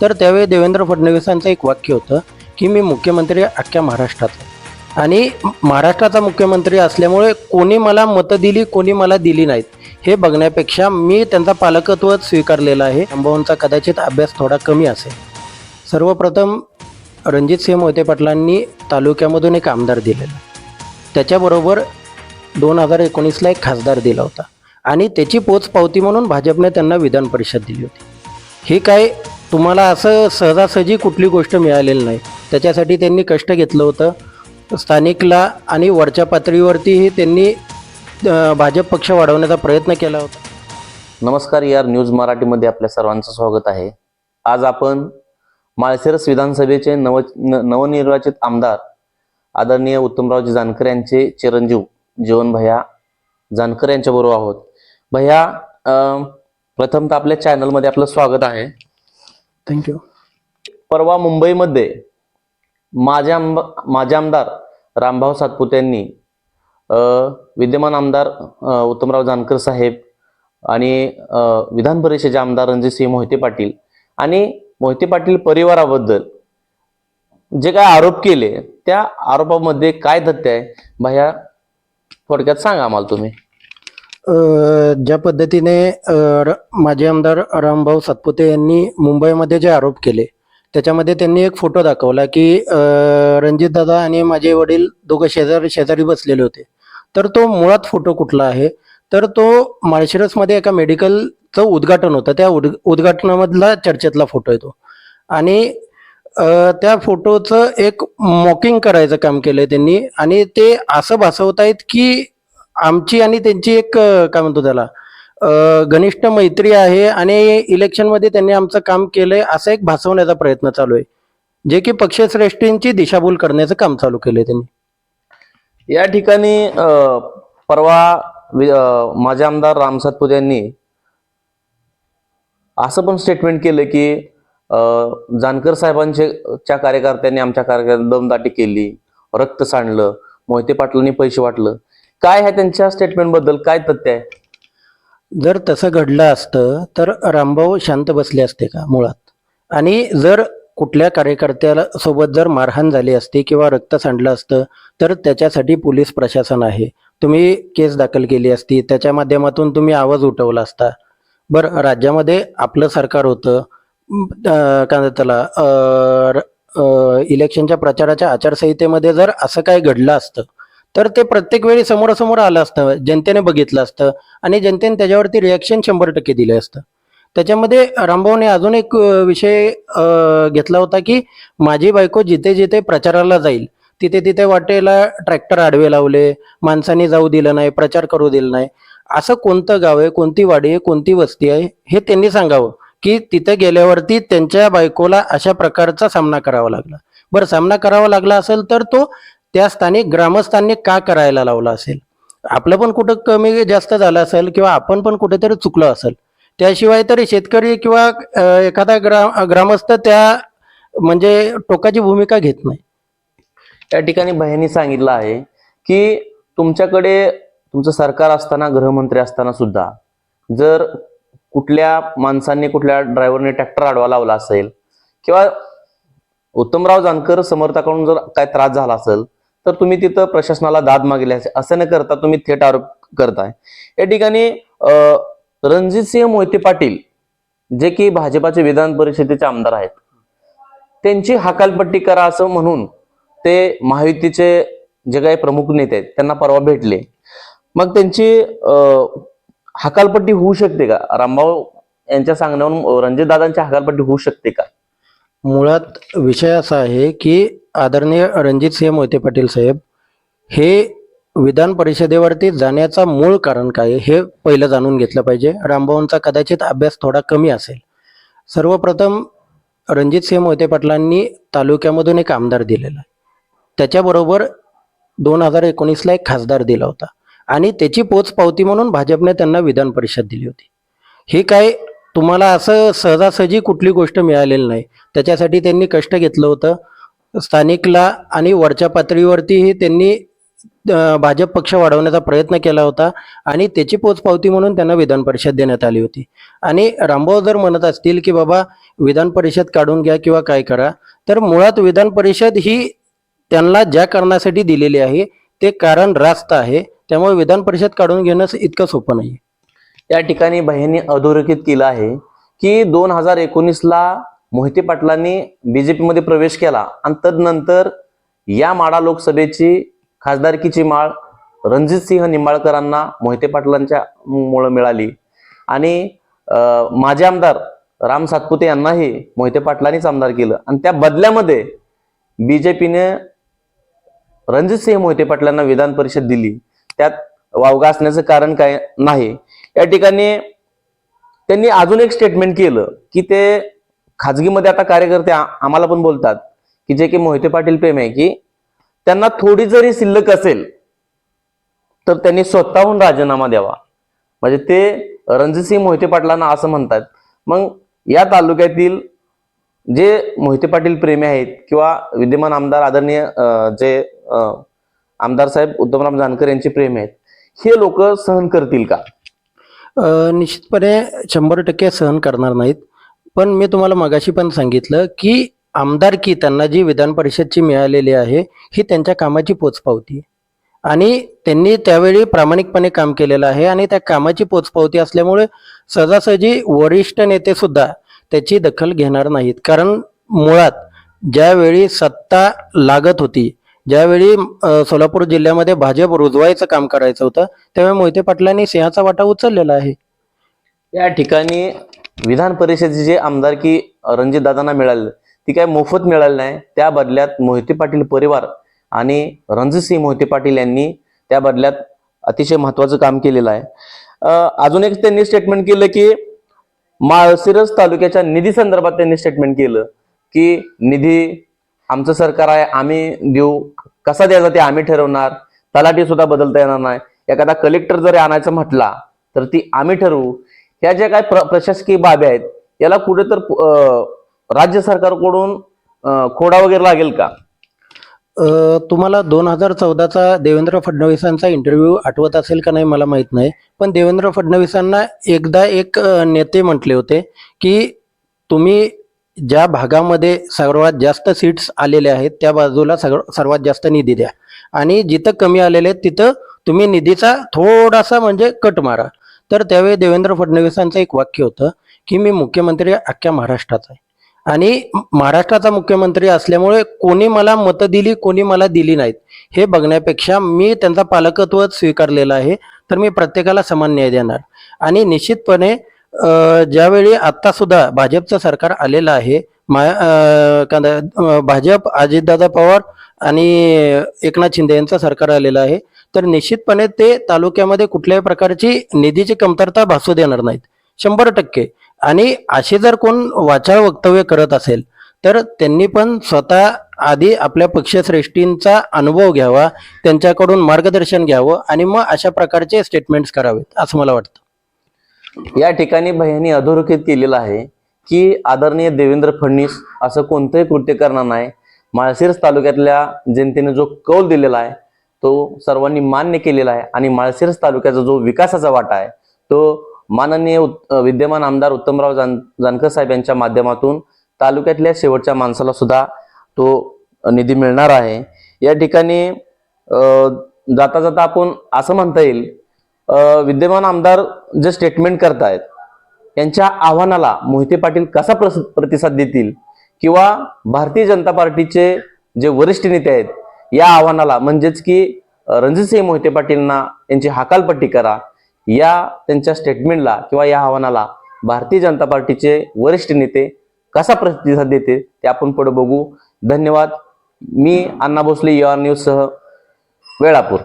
तर त्यावेळी देवेंद्र फडणवीसांचं एक वाक्य होतं की मी मुख्यमंत्री अख्ख्या महाराष्ट्राचा आणि महाराष्ट्राचा मुख्यमंत्री असल्यामुळे कोणी मला मतं दिली कोणी मला दिली नाहीत. हे बघण्यापेक्षा मी त्यांचा पालकत्व स्वीकारलेला आहे. अंबावूंचा कदाचित अभ्यास थोडा कमी असेल. सर्वप्रथम रणजितसिंह मोहिते पाटलांनी तालुक्यामधून एक आमदार दिलेला. त्याच्याबरोबर दोन हजार एकोणीसला एक खासदार दिला होता. आणि त्याची पोचपावती म्हणून भाजपने त्यांना विधान परिषद दिली होती. ही काय तुम्हाला असं सहजासहजी कुठली गोष्ट मिळालेली नाही. त्याच्यासाठी त्यांनी कष्ट घेतलं होतं. स्थानिकला आणि वरच्या पातळीवरतीही त्यांनी भाजप पक्ष वाढवण्याचा प्रयत्न केला होता. नमस्कार यार न्यूज मराठीमध्ये आपल्या सर्वांचं स्वागत आहे. आज आपण माळशिरस विधानसभेचे नव न- नवनिर्वाचित आमदार आदरणीय उत्तमरावजी जानकर यांचे चिरंजीव जीवन भैया जानकर यांच्याबरोबर आहोत. भैया प्रथम तर आपल्या चॅनलमध्ये आपलं स्वागत आहे. थँक्यू परवा मुंबईमध्ये माझ्या आंब माझे आमदार रामभाऊ सातपुते यांनी विद्यमान आमदार उत्तमराव जानकर साहेब आणि विधान परिषदेचे आमदार रणजितसिंह मोहिते पाटील आणि मोहिते पाटील परिवाराबद्दल जे काय आरोप केले त्या आरोपामध्ये काय तथ्य आहे? भया थोडक्यात सांगा आम्हाला तुम्ही. ज्या पद्धतीने र- माजी आमदार रामभाऊ सातपुते यांनी मुंबईमध्ये जे आरोप केले त्याच्यामध्ये त्यांनी एक फोटो दाखवला की रणजित दादा आणि माझे वडील दोघं शेजारी शेजारी बसलेले होते. तर तो मुळात फोटो कुठला आहे? तर तो माळशिरसमध्ये एका मेडिकलचं उद्घाटन होतं. त्या उद् उद्घाटनामधला चर्चेतला फोटो येतो आणि त्या फोटोचं एक मॉकिंग करायचं काम केलंय त्यांनी. आणि ते असं भासवतायत की आमची आणि त्यांची एक काय म्हणतो त्याला घनिष्ठ मैत्री आहे आणि इलेक्शनमध्ये त्यांनी आमचं काम केलंय असं एक भासवण्याचा प्रयत्न चालू आहे. जे की पक्षश्रेष्ठींची दिशाभूल करण्याचं काम चालू केलंय त्यांनी. या ठिकाणी परवा माझे आमदार राम सातपुते यांनी असं पण स्टेटमेंट केलं की जानकर साहेबांच्या कार्यकर्त्यांनी आमच्या कार्यकर्त्यांनी दमदाटी केली रक्त सांडलं मोहिते पाटलांनी पैसे वाटलं. काय आहे त्यांच्या स्टेटमेंटबद्दल काय तथ्य आहे? जर तसं घडलं असतं तर रामभाऊ शांत बसले असते का मुळात? आणि जर कुठल्या कार्यकर्त्याला सोबत जर मारहाण झाली असती किंवा रक्त सांडलं असतं तर त्याच्यासाठी पोलीस प्रशासन आहे. तुम्ही केस दाखल केली असती त्याच्या माध्यमातून तुम्ही आवाज उठवला असता. बरं राज्यामध्ये आपलं सरकार होतं काय त्याला र- इलेक्शनच्या प्रचाराच्या आचारसंहितेमध्ये जर असं काय घडलं असतं तर ते प्रत्येक वेळी समोरासमोर आलं असतं जनतेने बघितलं असतं आणि जनतेने त्याच्यावरती रिॲक्शन शंभर टक्के दिलं असतं. त्याच्यामध्ये रामभाऊने अजून एक विषय घेतला होता की माझी बायको जिथे जिथे प्रचाराला जाईल तिथे तिथे वाटेला ट्रॅक्टर आडवे लावले माणसांनी जाऊ दिलं नाही प्रचार करू दिलं नाही. असं कोणतं गाव आहे कोणती वाडी आहे कोणती वस्ती आहे हे त्यांनी सांगावं की तिथे गेल्यावरती त्यांच्या बायकोला अशा प्रकारचा सामना करावा लागला. बरं सामना करावा लागला असेल तर तो त्या स्थानी ग्रामस्थांनी का करायला लावला असेल? आपलं पण कुठं कमी जास्त झालं असेल किंवा आपण पण कुठेतरी चुकलो असेल? त्याशिवाय तरी शेतकरी किंवा एखादा ग्रा ग्रामस्थ त्या म्हणजे टोकाची भूमिका घेत नाही. त्या ठिकाणी बहिणी सांगितलं आहे की तुमच्याकडे तुमचं सरकार असताना गृहमंत्री असताना सुद्धा जर कुठल्या माणसांनी कुठल्या ड्रायव्हरने ट्रॅक्टर आडवा लावला असेल किंवा उत्तमराव जानकर समर्थाकडून जर काय त्रास झाला असेल तर तुम्ही तिथं प्रशासनाला दाद मागली असेल असं न करता तुम्ही थेट आरोप करताय. या ठिकाणी रणजित रणजितसिंह मोहिते पाटील जे की भाजपाचे विधान परिषदेचे आमदार आहेत त्यांची हकालपट्टी करा असं म्हणून ते महायुतीचे जे काही प्रमुख नेते आहेत त्यांना परवा भेटले. मग त्यांची हकालपट्टी होऊ शकते का? रामभाऊ यांच्या सांगण्यावरून रणजित दादांची हकालपट्टी होऊ शकते का? मुळात विषय असा आहे की आदरणीय रणजितसिंह मोहिते पाटील साहेब हे विधान परिषदेवरती जाण्याचा मूळ कारण काय आहे, हे पहिलं जाणून घेतलं पाहिजे. रामभाऊंचा कदाचित अभ्यास थोडा कमी असेल. सर्वप्रथम रणजितसिंह मोहिते पाटलांनी तालुक्यामधून एक आमदार दिलेला आहे. त्याच्याबरोबर दोन हजार एकोणीसला एक खासदार दिला होता. आणि त्याची पोचपावती म्हणून भाजपने त्यांना विधान परिषद दिली होती. हे काय तुम्हाला असं सहजासहजी कुठली गोष्ट मिळालेली नाही. त्याच्यासाठी त्यांनी कष्ट घेतलं होतं. स्थानिकला आणि वरच्या पातळीवरतीही त्यांनी भाजप पक्ष वाढवण्याचा प्रयत्न केला होता आणि त्याची पोचपावती म्हणून त्यांना विधान परिषद देण्यात आली होती. आणि रामभाऊ जर म्हणत असतील की बाबा विधान परिषद काढून घ्या किंवा काय करा तर मुळात विधान परिषद ही त्यांना ज्या कारणासाठी दिलेली आहे ते कारण रास्त आहे. त्यामुळे विधान परिषद काढून घेणं इतकं सोपं नाही या ठिकाणी बहिणी अधोरेखित केलं आहे की दोन हजार एकोणीसला मोहिते पाटलांनी बीजेपीमध्ये प्रवेश केला आणि तदनंतर या माडा लोकसभेची खासदारकीची माळ रणजित सिंह निंबाळकरांना मोहिते पाटलांच्या मुळे मिळाली. आणि माझे माजी आमदार राम सातपुते यांनाही मोहिते पाटलांनीच आमदार केलं. आणि त्या बदल्यामध्ये बीजेपीने रणजित सिंह मोहिते पाटलांना विधान परिषद दिली. त्यात वावगा असण्याचं कारण काय नाही. या ठिकाणी त्यांनी अजून एक स्टेटमेंट केलं की ते खाजगीमध्ये आता कार्यकर्ते आम्हाला पण बोलतात की जे की मोहिते पाटील प्रेम आहे की त्यांना थोडी जरी शिल्लक असेल तर त्यांनी स्वतःहून राजीनामा द्यावा. म्हणजे ते रणजितसिंह मोहिते पाटलांना असं म्हणतात. मग या तालुक्यातील जे मोहिते पाटील प्रेमी आहेत किंवा विद्यमान आमदार आदरणीय जे आमदार साहेब उद्धमराम जानकर यांचे प्रेम आहेत हे लोक सहन करतील का? निश्चितपणे शंभर टक्के सहन करणार नाहीत. पण मी तुम्हाला मगाशी पण सांगितलं की आमदारकी त्यांना जी विधान परिषदची मिळालेली आहे ही त्यांच्या कामाची पोचपावती. आणि त्यांनी त्यावेळी प्रामाणिकपणे काम केलेलं आहे आणि त्या कामाची पोचपावती असल्यामुळे सहजासहजी वरिष्ठ नेते सुद्धा त्याची दखल घेणार नाहीत. कारण मुळात ज्यावेळी सत्ता लागत होती ज्यावेळी सोलापूर जिल्ह्यामध्ये भाजप रुजवायचं काम करायचं होतं त्यावेळी मोहिते पाटलांनी सिंहाचा वाटा उचललेला आहे. या ठिकाणी विधान परिषदेची जे आमदारकी रणजित दादांना मिळाली ती काय मोफत मिळाली नाही. त्या बदल्यात मोहिते पाटील परिवार आणि रणजितसिंह मोहिते पाटील यांनी त्या बदल्यात अतिशय महत्वाचं काम केलेलं आहे. अजून एक त्यांनी स्टेटमेंट केलं की माळशिरस तालुक्याच्या निधी संदर्भात त्यांनी स्टेटमेंट केलं की निधी आमचं सरकार आहे आम्ही देऊ. कसा द्यायचा ते आम्ही ठरवणार. तलाठी सुद्धा बदलता येणार नाही. एखादा कलेक्टर जरी आणायचं म्हटला तर ती आम्ही ठरवू. ह्या ज्या काय प्र- प्रशासकीय बाबी आहेत याला कुठे तर राज्य सरकारकडून खोडा वगैरे लागेल का? तुम्हाला दोन हजार चौदाचा देवेंद्र फडणवीसांचा इंटरव्ह्यू आठवत असेल का नाही मला माहीत नाही. पण देवेंद्र फडणवीसांना एकदा एक नेते म्हटले होते की तुम्ही ज्या भागामध्ये सर्वात जास्त सीट्स आलेले आहेत त्या बाजूला सगळ सर्वात जास्त निधी द्या. आणि जिथं कमी आलेले आहेत तिथं तुम्ही निधीचा थोडासा म्हणजे कट मारा. तर त्यावेळी देवेंद्र फडणवीसांचं एक वाक्य होतं की मी मुख्यमंत्री अख्ख्या महाराष्ट्राचा आहे. आणि महाराष्ट्राचा मुख्यमंत्री असल्यामुळे कोणी मला मतं दिली कोणी मला दिली नाहीत. हे बघण्यापेक्षा मी त्यांचा पालकत्व स्वीकारलेलं आहे तर मी प्रत्येकाला समान न्याय देणार. आणि निश्चितपणे ज्यावेळी आत्तासुद्धा भाजपचं सरकार आलेलं आहे मा भाजप अजितदादा पवार आणि एकनाथ शिंदे यांचं सरकार आलेलं आहे तर निश्चितपणे ते तालुक्यामध्ये कुठल्याही प्रकारची निधीची कमतरता भासू देणार नाहीत. शंभर टक्के. आणि असे जर कोण वाचाळ वक्तव्य करत असेल तर त्यांनी पण स्वतः आधी आपल्या पक्षश्रेष्ठींचा अनुभव घ्यावा त्यांच्याकडून मार्गदर्शन घ्यावं आणि मग अशा प्रकारचे स्टेटमेंट्स करावेत असं मला वाटतं. या ठिकाणी भैयांनी अधोरेखित केलेलं आहे की आदरणीय देवेंद्र फडणवीस असं कोणतंही कृत्य करणार नाही. माळशिरस तालुक्यातल्या जनतेने जो कौल दिलेला आहे तो सर्वांनी मान्य केलेला आहे. आणि माळशिरस तालुक्याचा जो विकासाचा वाटा आहे तो माननीय विद्यमान आमदार उत्तमराव जान जानकर साहेब यांच्या माध्यमातून तालुक्यातल्या शेवटच्या माणसाला सुद्धा तो निधी मिळणार आहे. या ठिकाणी जाता जाता आपण असं म्हणता येईल विद्यमान आमदार जे स्टेटमेंट करतायत यांच्या आव्हानाला मोहिते पाटील कसा प्रस- प्रतिसाद देतील? किंवा भारतीय जनता पार्टीचे जे वरिष्ठ नेते आहेत या आव्हानाला म्हणजेच की रणजितसिंह मोहिते पाटीलना यांची हकालपट्टी करा. या त्यांच्या स्टेटमेंटला किंवा या आव्हानाला भारतीय जनता पार्टीचे वरिष्ठ नेते कसा प्रतिसाद देते ते आपण पुढे बघू. धन्यवाद. मी अण्णा भोसले युआर न्यूज सह वेळापूर.